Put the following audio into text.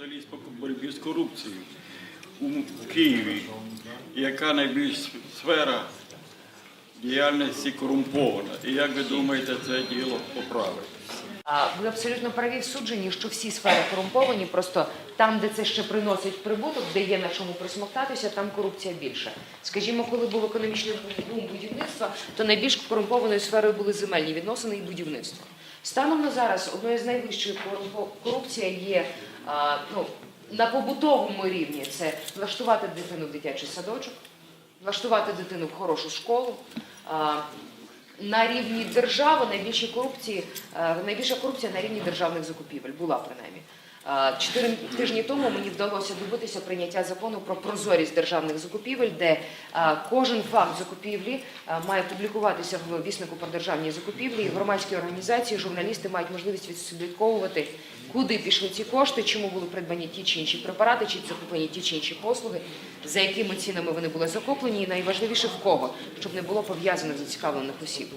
спеціаліст по боротьбі з корупцією у Києві. Яка найбільш сфера діяльності корумпована? І як ви думаєте, це діло поправити? Ви абсолютно праві в судженні, що всі сфери корумповані, просто там, де це ще приносить прибуток, де є на чому присмоктатися, там корупція більша. Скажімо, коли був економічний бум будівництва, то найбільш корумпованою сферою були земельні відносини і будівництво. Станом на зараз одною з найвищої корупція є а, ну, на побутовому рівні це влаштувати дитину в дитячий садочок, влаштувати дитину в хорошу школу. А, на рівні держави найбільші корупції, найбільша корупція на рівні державних закупівель була принаймні. Чотири тижні тому мені вдалося добитися прийняття закону про прозорість державних закупівель, де кожен факт закупівлі має публікуватися в віснику про державні закупівлі. І громадські організації, журналісти мають можливість відслідковувати, куди пішли ці кошти, чому були придбані ті чи інші препарати, чи закуплені ті чи інші послуги, за якими цінами вони були закуплені, і найважливіше в кого, щоб не було пов'язаних зацікавлених осіб.